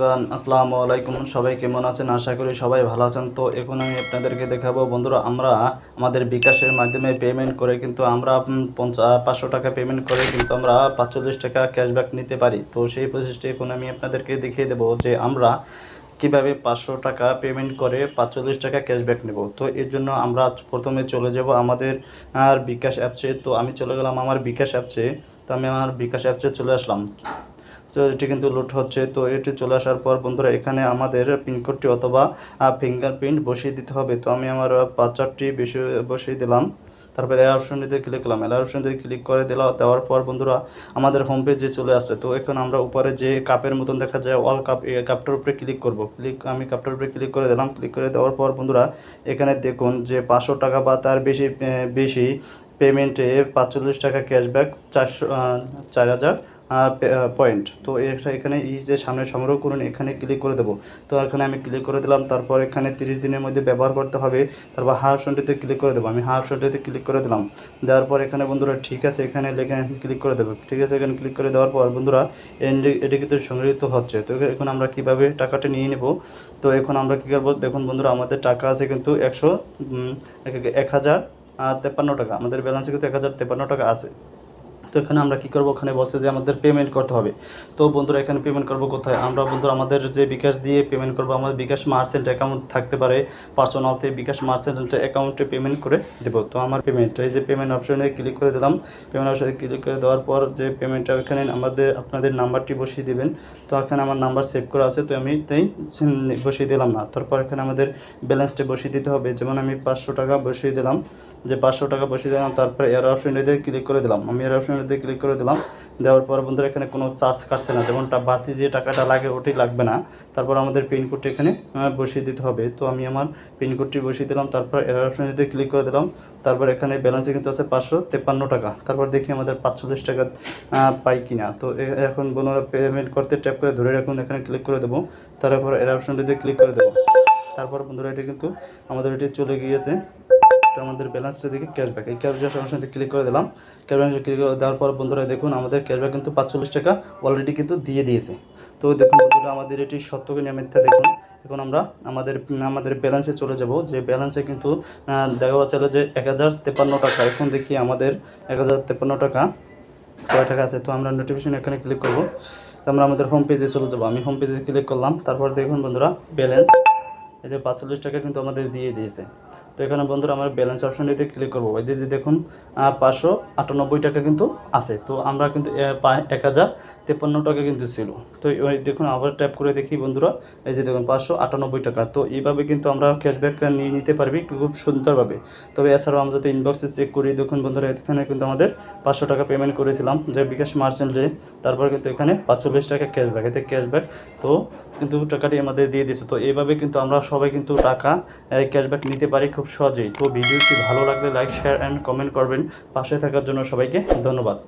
Everyone আসসালামু আলাইকুম। সবাই কেমন আছেন? আশা করি সবাই ভালো আছেন। তো এখন আমি আপনাদেরকে দেখাবো, বন্ধুরা, আমরা আমাদের বিকাশের মাধ্যমে পেমেন্ট করে কিন্তু আমরা পঞ্চা, পাঁচশো টাকা পেমেন্ট করে কিন্তু আমরা পাঁচচল্লিশ টাকা ক্যাশব্যাক নিতে পারি। তো সেই প্রসেসটি এখন আমি আপনাদেরকে দেখিয়ে দেবো যে আমরা কীভাবে পাঁচশো টাকা পেমেন্ট করে পাঁচচল্লিশ টাকা ক্যাশব্যাক নেব। তো এর জন্য আমরা প্রথমে চলে যাব আমাদের আর বিকাশ অ্যাপসে। তো আমি চলে গেলাম আমার বিকাশ অ্যাপসে। তো আমি আমার বিকাশ অ্যাপসে চলে আসলাম। তো এটি কিন্তু লোড হচ্ছে। তো এটি চলে আসার পর বন্ধুরা, এখানে আমাদের পিনকোডটি অথবা ফিঙ্গারপ্রিন্ট বসিয়ে দিতে হবে। তো আমি আমার পাঁচারটি বসিয়ে দিলাম। তারপরে এর অপশনটিতে ক্লিক করলাম। এর অপশনটিতে ক্লিক করে দিলাম দেওয়ার পর বন্ধুরা, আমাদের হোম পেজে চলে আসছে। তো এখন আমরা উপরে যে কাপের মতন দেখা যায় অল কাপ এই কাপটার উপরে ক্লিক করব। ক্লিক আমি কাপটার উপরে ক্লিক করে দিলাম। ক্লিক করে দেওয়ার পর বন্ধুরা, এখানে দেখুন যে পাঁচশো টাকা বা তার বেশি বেশি পেমেন্টে পাঁচচল্লিশ টাকা ক্যাশব্যাক চারশো চার হাজার পয়েন্ট তো এটা এখানে এই যে সামনে সংগ্রহ করুন, এখানে ক্লিক করে দেবো। তো এখানে আমি ক্লিক করে দিলাম, তারপর এখানে তিরিশ দিনের মধ্যে ব্যবহার করতে হবে। তারপর হা অপশনটিতে ক্লিক করে দেবো। আমি হা অপশনটিতে ক্লিক করে দিলাম। দেওয়ার পর এখানে বন্ধুরা ঠিক আছে, এখানে লেখে ক্লিক করে দেবো। ঠিক আছে, এখানে ক্লিক করে দেওয়ার পর বন্ধুরা এটি কিন্তু সংগৃহীত হচ্ছে। তো এখন আমরা কীভাবে টাকাটা নিয়ে নেব? তো এখন আমরা কী করব? দেখুন বন্ধুরা, আমাদের টাকা আছে কিন্তু একশো এক- হাজার তেপ্পান্ন টাকা। আমাদের ব্যালেন্সে কিন্তু এক হাজার তেপ্পান্ন টাকা আছে। তো এখানে আমরা কী করব? ওখানে বলছে যে আমাদের পেমেন্ট করতে হবে। তো বন্ধুরা, এখানে পেমেন্ট করব কোথায়? আমরা বন্ধুরা, আমাদের যে বিকাশ দিয়ে পেমেন্ট করব, আমাদের বিকাশ মার্চেন্ট অ্যাকাউন্ট থাকতে পারে। পার্সোনালতে বিকাশ মার্চেন্ট অ্যাকাউন্টে পেমেন্ট করে দেবো। তো আমার পেমেন্ট এই যে পেমেন্ট অপশনে ক্লিক করে দিলাম। পেমেন্ট অপশনে ক্লিক করে দেওয়ার পর যে পেমেন্টটা এখানে আমাদের, আপনাদের নাম্বারটি বসিয়ে দেবেন। তো এখানে আমার নাম্বার সেভ করা আছে, তো আমি তাই বসিয়ে দিলাম না। তারপর এখানে আমাদের ব্যালেন্সটা বসিয়ে দিতে হবে। যেমন আমি পাঁচশো টাকা বসিয়ে দিলাম। যে পাঁচশো টাকা বসিয়ে দিলাম, তারপরে এর অপশনটিতে ক্লিক করে দিলাম। আমি এর অপশনটিতে ক্লিক করে দিলাম। দেওয়ার পর বন্ধুরা এখানে কোনো চার্জ কাটছে না। যেমনটা বাড়তি যে টাকাটা লাগে ওটি লাগবে না। তারপর আমাদের পিনকোডটি এখানে বসিয়ে দিতে হবে। তো আমি আমার পিনকোডটি বসিয়ে দিলাম। তারপর এর যদি ক্লিক করে দিলাম, তারপর এখানে ব্যালেন্সে কিন্তু আছে পাঁচশো তেপ্পান্ন টাকা। তারপর দেখি আমাদের পাঁচচল্লিশ টাকা পাই কিনা। তো এখন বন্ধুরা পেমেন্ট করতে ট্যাপ করে ধরে রাখুন, এখানে ক্লিক করে দেবো। তারপর এর অপশনটিতে ক্লিক করে দেবো। তারপর বন্ধুরা এটি কিন্তু আমাদের এটি চলে গিয়েছে। তো আমাদের ব্যালেন্সটা দিকে ক্যাশব্যাক এই ক্যাশব্যাক অপশনতে ক্লিক করে দিলাম। ক্যাশব্যাক ক্লিক করে দেওয়ার পর বন্ধুরা দেখুন, আমাদের ক্যাশব্যাক কিন্তু পাঁচচল্লিশ টাকা অলরেডি কিন্তু দিয়ে দিয়েছে। তো দেখুন বন্ধুরা, আমাদের এটি সত্যকে মিথ্যা দেখুন। এখন আমরা আমাদের আমাদের ব্যালেন্সে চলে যাব। যে ব্যালেন্সে কিন্তু দেখা যাচ্ছে যে এক টাকা। এখন দেখি আমাদের এক টাকা, কয় টাকা আছে? তো আমরা নোটিফিকেশন এখানে ক্লিক করব। আমরা আমাদের হোম পেজে চলে যাব। আমি হোম পেজে ক্লিক করলাম। তারপর দেখুন বন্ধুরা ব্যালেন্স যে পাঁচচল্লিশ টাকা কিন্তু আমাদের দিয়ে দিয়েছে। তো এখানে বন্ধুরা আমরা ব্যালেন্স অপশনটিতে ক্লিক করব। দিদি দেখুন পাঁচশো আটানব্বই টাকা কিন্তু আছে। তো আমরা কিন্তু এক হাজার তেপান্ন টাকা কিন্তু ছিল। তো দেখুন, আবার ট্যাপ করে দেখি বন্ধুরা। এই যে দেখুন, পাঁচশো আটানব্বই টাকা। তো এইভাবে কিন্তু আমরা ক্যাশব্যাক নিয়ে নিতে পারবি খুব সুন্দরভাবে। তবে এছাড়াও আমরা যদি ইনবক্সে চেক করি, দেখুন বন্ধুরা, এখানে কিন্তু আমাদের পাঁচশো টাকা পেমেন্ট করেছিলাম, যে বিকাশ মার্চেন্টে তারপর কিন্তু এখানে পাঁচচল্লিশ টাকা ক্যাশব্যাক এতে ক্যাশব্যাক তো কিন্তু টাকাটি আমাদের দিয়ে দিচ্ছে তো এইভাবে কিন্তু আমরা সবাই কিন্তু টাকা ক্যাশব্যাক নিতে পারি খুব সহজেই। তো ভিডিওটি ভালো লাগলে লাইক শেয়ার অ্যান্ড কমেন্ট করবেন। পাশে থাকার জন্য সবাইকে ধন্যবাদ।